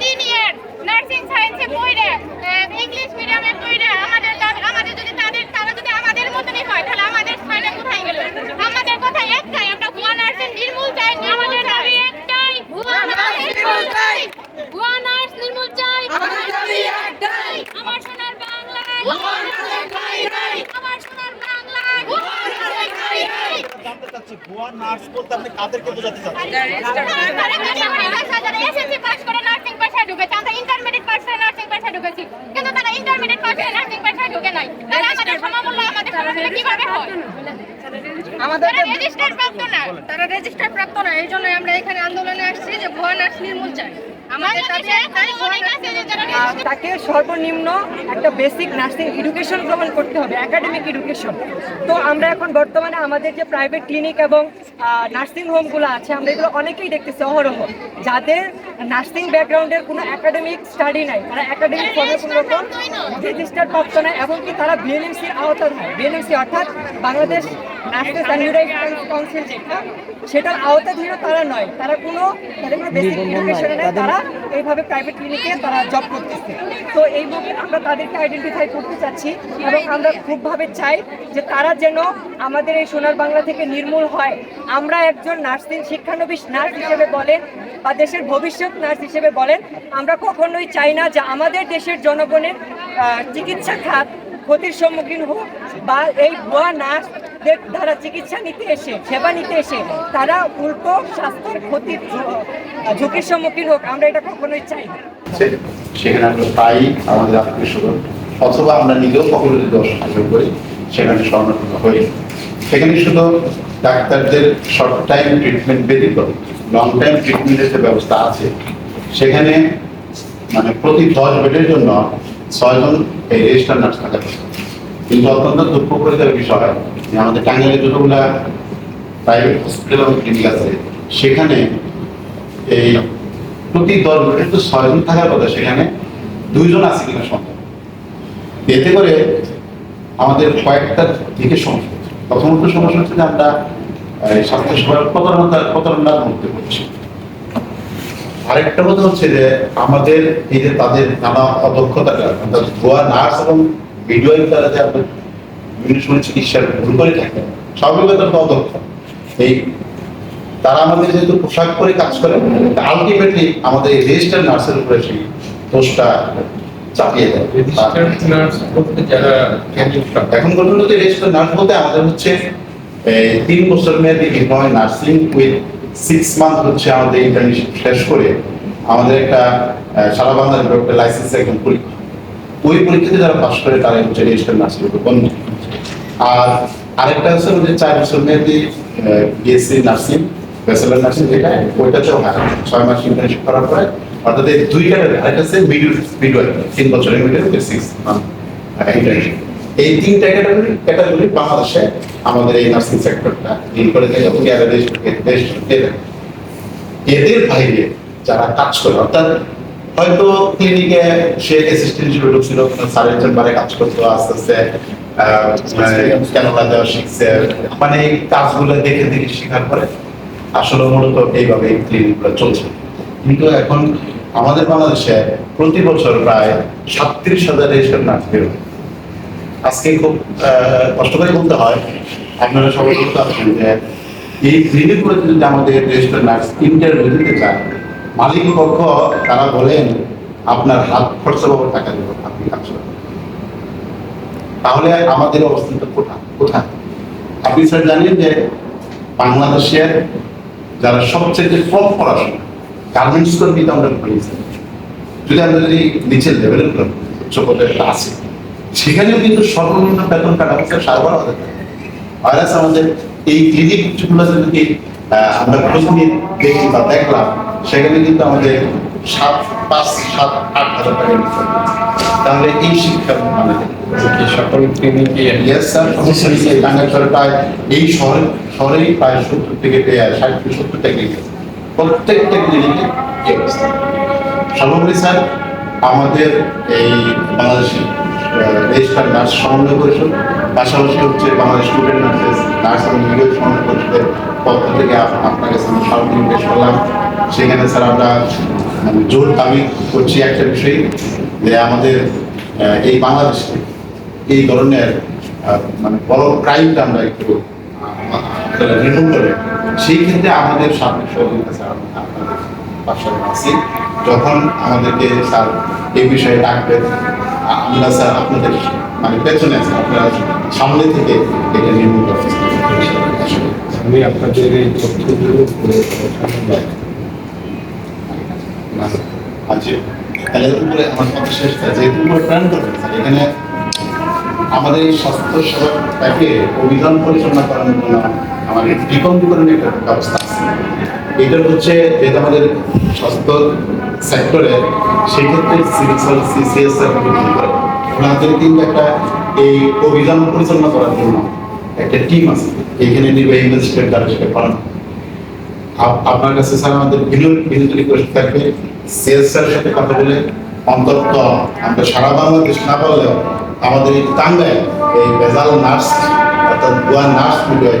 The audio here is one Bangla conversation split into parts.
তিন ইয়ার নার্সিং সায়েন্সে পড়ে ইংলিশ মিডিয়ামে পড়ে আমাদের আমাদের যদি তাদের তারা যদি আমাদের মতনই হয় তাহলে আমাদের স্থানে কোথায় গেল? আমাদের কথা একটাই আমরা ভুয়া নার্সের নির্মূল চাই আমাদের দাবি একটাই ভুয়া নার্স নির্মূল চাই। ভুয়া নার্স নির্মূল চাই। আমাদের দাবি একটাই। আমার সোনার বাংলায় ভুয়া নার্সের ঠাঁই নাই। আমার সোনার বাংলায় ভুয়া নার্সের ঠাঁই নাই। জানতে চাচ্ছি ভুয়া নার্স বলতে আপনি কাদেরকে বোঝাতে চাচ্ছেন? যারা পাস করে নার্সিং পেশায় ঢুকেছে আমরা ইন্টারমিডিয়েট পাস করে নার্সিং পেশায় ঢুকেছি কিন্তু তারা ইন্টারমিডিয়েট পাস করে নার্সিং পেশায় ঢুকে নাই তারা আমাদের সমমূল্য আমাদের সমমূল্য কীভাবে হয় আমাদের তারা রেজিস্টার প্রাপ্ত না। তারা রেজিস্টার প্রাপ্ত না। এই জন্য আমরা এখানে আন্দোলনে আসছি যে ভুয়া নার্স নির্মূল চাই তাকে সর্বনিম্ন একটা বেসিক নার্সিং এডুকেশন গ্রহণ করতে হবে একাডেমিক এডুকেশন তো আমরা এখন বর্তমানে আমাদের যে প্রাইভেট ক্লিনিক এবং নার্সিং হোমগুলো আছে আমরা এগুলো অনেকেই দেখতেছি অহরহ। যাদের নার্সিং ব্যাকগ্রাউন্ডের কোনো একাডেমিক স্টাডি নাই তারা একাডেমিক পদে কোনো রকম রেজিস্টার প্রাপ্ত নয়। এবং কি তারা বিএনএমসির আওতার নয় বিএনএমসি অর্থাৎ বাংলাদেশ ন্যাশনাল স্ট্যান্ডার্ডাইজ কাউন্সিল যেটা সেটার আওতাধীন তারা নয়। তারা কোনো তাদের কোনো বেসিক এডুকেশন নেই। তারা এইভাবে প্রাইভেট ক্লিনিকে তারা জব করতেছে। তো এই এইভাবে আমরা তাদেরকে আইডেন্টিফাই করতে চাচ্ছি এবং আমরা খুবভাবে চাই যে তারা যেন আমাদের এই সোনার বাংলা থেকে নির্মূল হয়। আমরা একজন নার্সিং শিক্ষানবিশ নার্স হিসেবে বলেন বা দেশের ভবিষ্যৎ নার্স হিসেবে বলেন, আমরা কখনোই চাই না যে আমাদের দেশের জনগণের চিকিৎসা খাত ক্ষতির সম্মুখীন হোক বা এই ভুয়া নার্সদের দ্বারা চিকিৎসা নিতে এসে, সেবা নিতে এসে, তারা উল্টো স্বাস্থ্যের ক্ষতির ঝুঁকির সম্মুখীন হোক, আমরা এটা কখনোই চাই সেখানে আমরা পাই আমাদের অথবা আমরা নিজেও কখনো যদি করি সেখানে স্বর্ণাপন্ন হই। সেখানে শুধু ডাক্তারদের শর্ট টাইম ট্রিটমেন্ট ব্যতীত লং টাইম ট্রিটমেন্টের যে ব্যবস্থা আছে, সেখানে মানে প্রতি দশ বেডের জন্য ছয়জন এই রেজিস্টার নার্স থাকা। কিন্তু অত্যন্ত দুঃখ করে দেওয়ার বিষয়। যে আমাদের টাঙ্গাইলে যতগুলা প্রাইভেট হসপিটাল এবং ক্লিনিক আছে, সেখানে এই প্রতি দশ মিনিটে তো ছয়জন থাকার কথা, সেখানে দুইজন আছে কিনা সন্দেহ। এতে করে আমাদের কয়েকটা দিকে সমস্যা। প্রথমত সমস্যা হচ্ছে যে আমরা, এই স্বাস্থ্য সেবার প্রতারণা প্রতারণার মধ্যে পড়ছি। আরেকটা কথা হচ্ছে যে আমাদের এই যে তাদের নানা অদক্ষতার কারণে অর্থাৎ ভুয়া নার্স এবং ভিডিওর দ্বারা যে বিভিন্ন সময় চিকিৎসার ভুল করে থাকে। তো অদক্ষ এই তারা আমাদের যেহেতু পোশাক পরে কাজ করে আলটিমেটলি আমাদের এই রেজিস্টার নার্সের উপরে সেই দোষটা চাপিয়ে দেয়। এখন পর্যন্ত যে রেজিস্টার নার্স বলতে আমাদের হচ্ছে তিন বছর মেয়াদী নির্ভয় নার্সিং উইথ সিক্স মান্থ হচ্ছে আমাদের ইন্টার্নশিপ শেষ করে আমাদের একটা সারা বাংলার একটা লাইসেন্স এখন পরীক্ষা। ওই পরীক্ষাতে যারা পাশ করে তারা হচ্ছে রেজিস্টার উপর বন্ধ। আর আরেকটা হচ্ছে ওদের চার বছর মেয়াদী বিএসসি নার্সিং ব্যাচেলার নার্সিং যেটা, ওইটাতেও হয়। ছয় মাস ইন্টার্নশিপ করার পরে অর্থাৎ এই দুই ক্যাটাগরি আরেকটা হচ্ছে মিডল মিডল তিন বছরের মিডল সিক্স মান্থ ইন্টার্নশিপ এই তিনটা ক্যাটাগরি ক্যাটাগরি বাংলাদেশে আমাদের এই নার্সিং সেক্টরটা ডিল করে থাকে এবং এদের বাইরে যারা কাজ করে, অর্থাৎ হয়তো ক্লিনিকে সে অ্যাসিস্ট্যান্ট হিসেবে ঢুকছিল স্যারের চেম্বারে কাজ করতো আস্তে আস্তে আহ, মানে ক্যানোলা দেওয়া শিখছে। মানে এই কাজগুলো দেখে দেখে শেখার পরে আসলে মূলত এইভাবে ক্লিনিকগুলো চলছে। কিন্তু এখন আমাদের বাংলাদেশে প্রতি বছর প্রায় সাতত্রিশ হাজার রেজিস্টার নার্স বেরোয়। আজকে খুব কষ্ট করে বলতে হয় আপনারা সবাই বলতে পারছেন যে এই ক্লিনিকগুলোতে যদি আমাদের রেজিস্টার নার্স ইন্টারভিউ দিতে চায় মালিক পক্ষ, তারা বলেন, আপনার হাত খরচা বাবদ টাকা দেবো, আপনি কাজ তাহলে আমাদের অবস্থানটা কোথায় কোথায়? আপনি স্যার জানেন যে বাংলাদেশের যারা সবচেয়ে কম পড়াশোনা, গার্মেন্টস কর্মীতে আমরা পড়িয়েছি যদি আমরা যদি নিচের লেভেলের উচ্চ পর্যায়ে আছে, সেখানেও কিন্তু সর্বনিম্ন বেতন কাটা হচ্ছে সাড়ে বারো আমাদের এই ক্লিনিকগুলোতে যদি আমরা নিয়ে দেখি বা দেখলাম সেখানে কিন্তু আমাদের সাত পাঁচ সাত আট হাজার টাকা নিতে তাহলে এই শিক্ষা আমাদের। সকল ক্লিনিকে প্রায় এই শহরে শহরেই প্রায় সত্তর থেকে ষাট থেকে সত্তর টাকা প্রত্যেকটা ক্লিনিকে এই অবস্থা। সর্বোপরি স্যার আমাদের এই বাংলাদেশি রেজিস্টার নার্স সমন্বয় পরিষদ পাশাপাশি হচ্ছে বাংলাদেশ স্টুডেন্ট নার্সেস নার্স এবং পরিষদের পক্ষ থেকে আপ- আপনার কাছে আমি সর্বদিন পেশ করলাম। সেখানে স্যার, আমরা জোর দাবি করছি একটা বিষয় যে আমাদের এই বাংলাদেশে এই ধরনের মানে বড় ক্রাইমটা আমরা একটু সেই ক্ষেত্রে আমাদের সামনে সহযোগিতা স্যার আপনাদের পাশে আছি। যখন আমাদেরকে স্যার এই বিষয়ে ডাকবেন আমরা স্যার আপনাদের মানে পেছনে আছি আপনারা সামনে থেকে এটা রিমুভ করতে আমি আপনাদের এই তথ্যগুলো আচ্ছা তাহলে উপরে আমার কথা শেষ যেহেতু উপরে প্ল্যান করবেন এখানে আমাদের এই স্বাস্থ্য সেবাটাকে অভিযান পরিচালনা করানোর জন্য আমাদের বিকল্পীকরণের একটা ব্যবস্থা আছে। এটা হচ্ছে যেটা আমাদের স্বাস্থ্য সেক্টরে সেই ক্ষেত্রে সিভিল সিসিএসআর করে? ওনাদের কিন্তু একটা এই অভিযান পরিচালনা করার জন্য একটা টিম আছে, এখানে নির্বাহী ম্যাজিস্ট্রেট দ্বারা সেটা করানো। আপনার কাছে স্যার আমাদের বিনোদ রিকোয়েস্ট থাকবে সিএস স্যারের সাথে কথা বলে অন্তত আমরা সারা বাংলাদেশ না পারলেও আমাদের এই টাঙ্গায় এই বেজাল নার্স অর্থাৎ ভুয়া নার্স বিজয়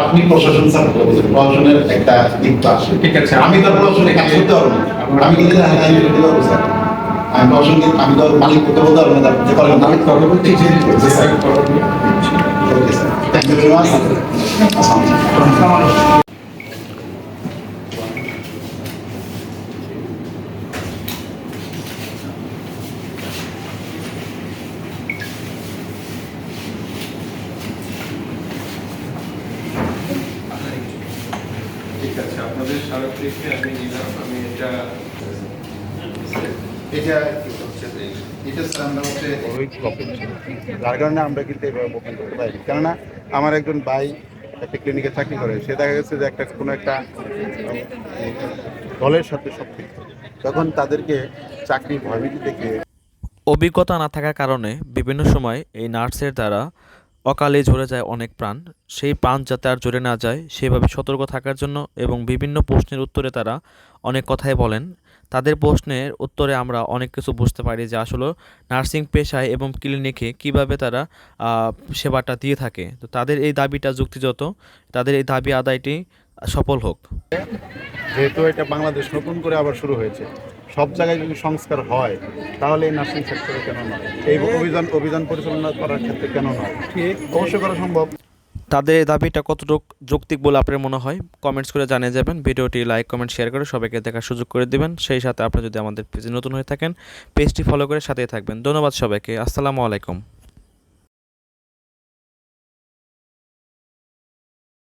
আপনি প্রশাসন প্রশাসনের একটা দিক। আমি তো প্রশাসনে কাজ করতে পারব না আমি কিন্তু আইন করতে আমি আমি তো মালিক করতে পারব না যে পারবেন মালিক মাচ ঠিক আছে আপনাদের স্মারক থেকে আমি নিলাম আমি এটা এটা এটা স্যার আমরা হচ্ছে যার কারণে আমরা কিন্তু এভাবে করতে পারি কেননা আমার একজন ভাই একটা ক্লিনিকে চাকরি করে সে দেখা গেছে যে একটা কোনো একটা দলের সাথে সম্পৃক্ত। তখন তাদেরকে চাকরি ভয়ভীতি দেখে অভিজ্ঞতা না থাকার কারণে বিভিন্ন সময় এই নার্সের দ্বারা অকালে ঝরে যায় অনেক প্রাণ। সেই প্রাণ যাতে আর ঝরে না যায়, সেভাবে সতর্ক থাকার জন্য এবং বিভিন্ন প্রশ্নের উত্তরে তারা অনেক কথাই বলেন। তাদের প্রশ্নের উত্তরে আমরা অনেক কিছু বুঝতে পারি যে আসলে নার্সিং পেশায় এবং ক্লিনিকে কীভাবে তারা সেবাটা দিয়ে থাকে। তো তাদের এই দাবিটা যুক্তিযত। তাদের এই দাবি আদায়টি সফল হোক। যেহেতু এটা বাংলাদেশ নতুন করে আবার শুরু হয়েছে। সব জায়গায় যদি সংস্কার হয় তাহলে এই নার্সিং সেক্টরে কেন নয় এই অভিযান অভিযান পরিচালনা করার ক্ষেত্রে কেন নয় ঠিক। অবশ্যই করা সম্ভব। তাদের এই দাবিটা কতটুকু যৌক্তিক বলে আপনার মনে হয়? কমেন্টস করে জানিয়ে যাবেন। ভিডিওটি লাইক কমেন্ট শেয়ার করে সবাইকে দেখার সুযোগ করে দেবেন। সেই সাথে আপনি যদি আমাদের পেজে নতুন হয়ে থাকেন পেজটি ফলো করে সাথেই থাকবেন। ধন্যবাদ সবাইকে। আসসালামু আলাইকুম।